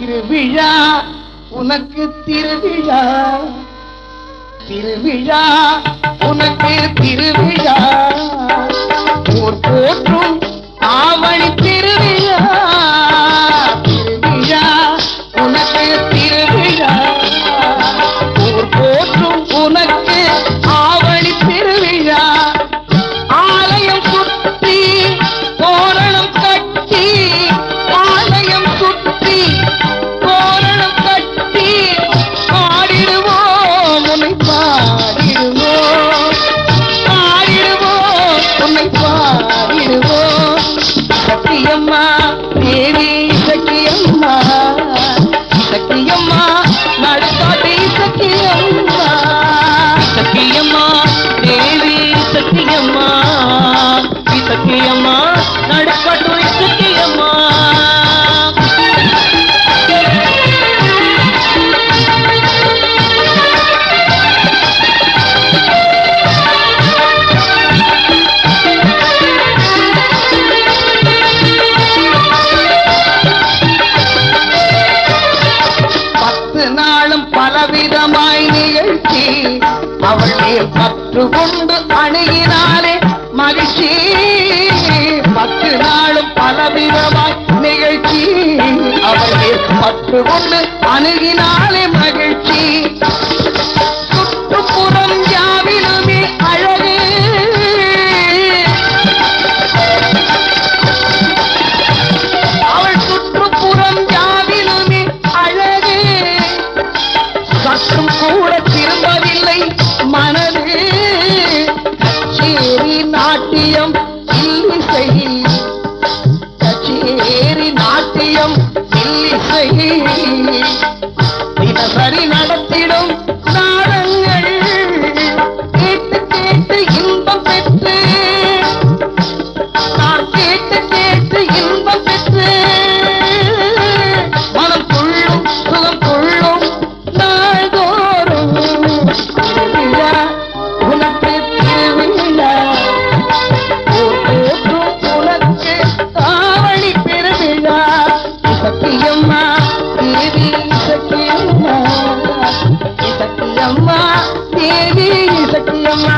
திருவிழா உனக்கு திருவிழா. திருவிழா உனக்கு திருவிழா. போற்றும் ஆவணி பட்டு கொண்டு அணுகினாலே மகிழ்ச்சி. பழக்கம்மா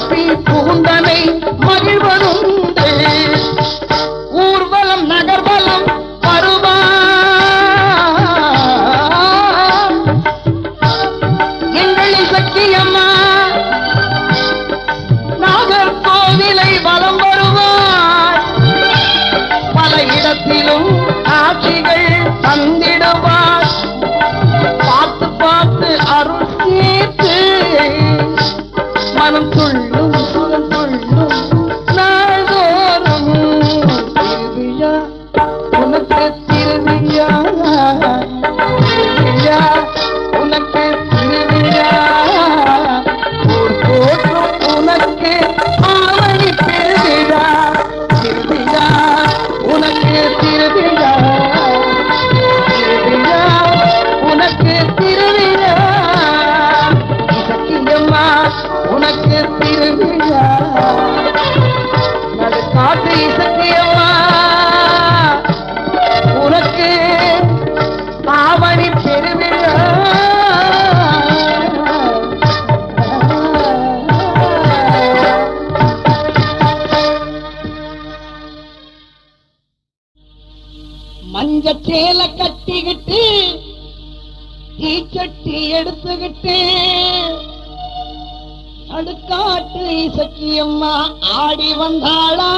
பற்றி பூந்தனை மகிழ்வதும் ஊர்வலம் நகர்வலம் சக்கியம்மா ஆடி வந்தாளா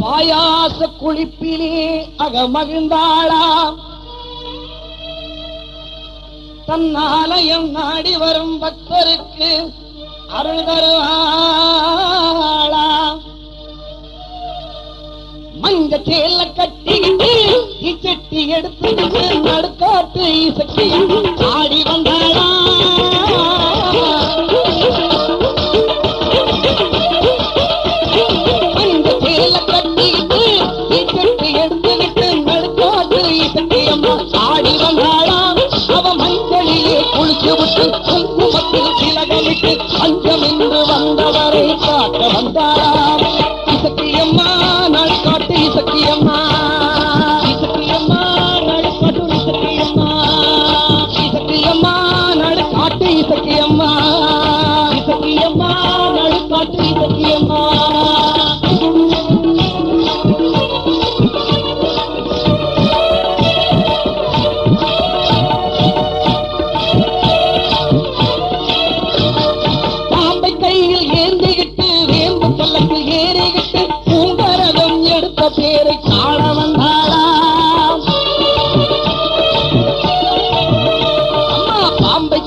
பாயாச குளிப்பிலே அகமகிழ்ந்தாளா தன்னாலயம் நாடி வரும் பக்தருக்கு அருள் தருவாளா மங்க சேல கட்டிக்கிட்டு கைதி எடுத்து நடுக்காட்டு இசைக்கு ஆடி வந்தாளா? அந்த சேல கட்டிட்டு இசைக்கு எடுத்துக்கிட்டு நடுக்காட்டு இசைக்கு ஆடி வந்தாளா? அவன் மஞ்சளிலே குளிச்சு விட்டு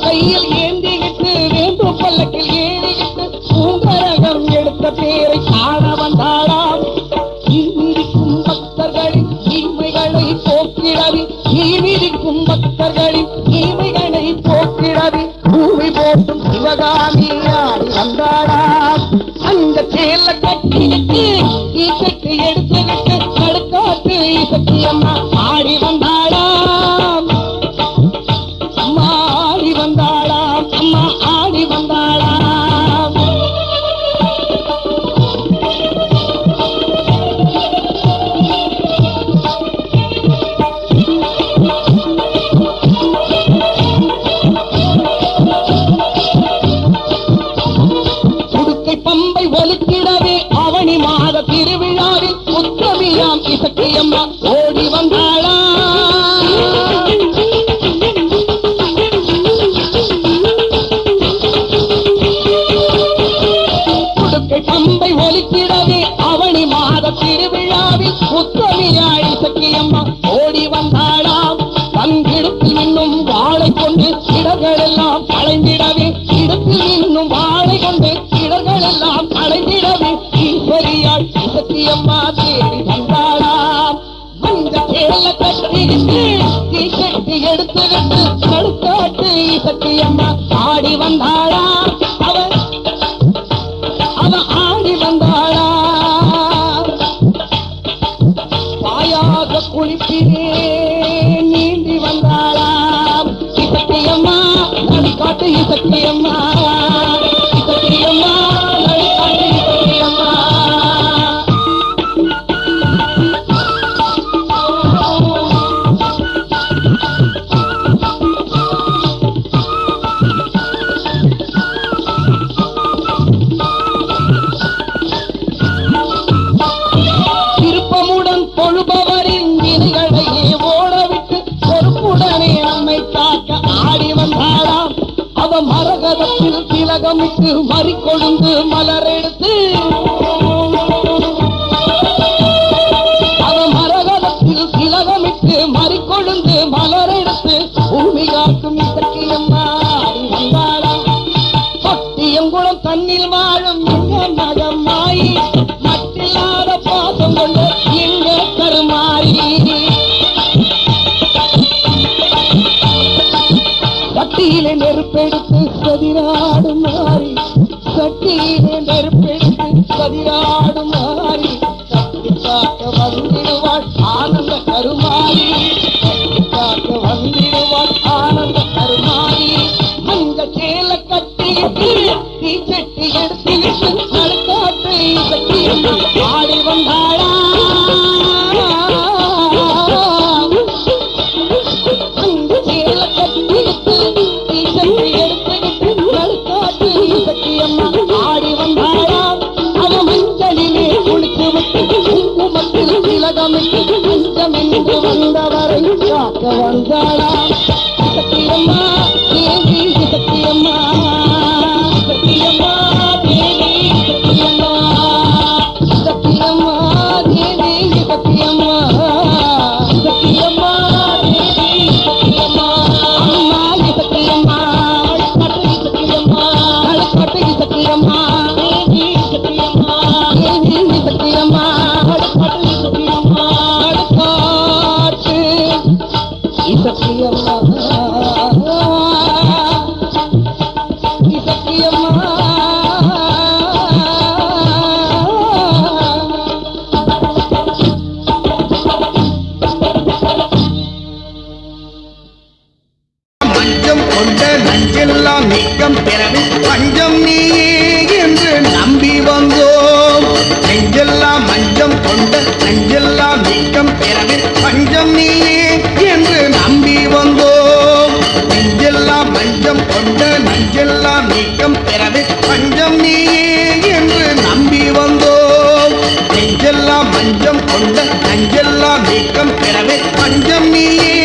கையில் ஏந்தி காமாட்சி அம்மா ஆடி வந்தாளா அவ அவ ஆடி வந்தாளா வாயாக குளிப்பிலே நீந்தி வந்தாளா சக்தி அம்மா காட்டு சக்தி அம்மா திலகத்தில் திலகமிட்டு மறி கொழுந்து மலரெடுத்து மரகதத்தில் திலகமிட்டு மறி கொழுந்து மலரெடுத்து பூமி காக்கும் தொட்டியங்குளம் தண்ணில் வாழும் எங்க மகமாயி மட்டில்லாத பாசம் கொண்ட எங்க கருமாயி. பட்டியிலே I need a Adiradum பஞ்சம் பிறகு பஞ்சம் நீயே என்று நம்பி வந்தோம். நெஞ்செல்லாம் மஞ்சம் கொண்ட நெஞ்செல்லாம் நீக்கம் பிறகு பஞ்சம் நீயே என்று நம்பி வந்தோம். நெஞ்செல்லாம் மஞ்சம் கொண்ட நெஞ்செல்லாம் நீக்கம் பிறகு பஞ்சம் நீயே என்று நம்பி வந்தோம். நெஞ்செல்லாம் மஞ்சம் கொண்ட நெஞ்செல்லாம் நீக்கம் பிறகு பஞ்சம் நீயே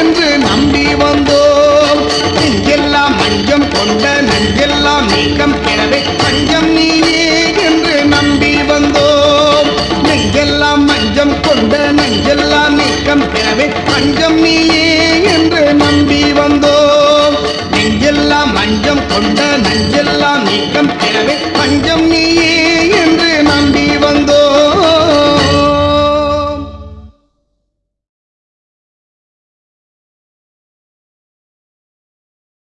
என்று நம்பி வந்தோம். நெஞ்செல்லாம் எனவே பெறவே பஞ்சம் நீயே என்று நம்பி வந்தோம். நெஞ்செல்லாம் மஞ்சம் கொண்ட நெஞ்செல்லாம் நீக்கம் எனவே பஞ்சம் நீயே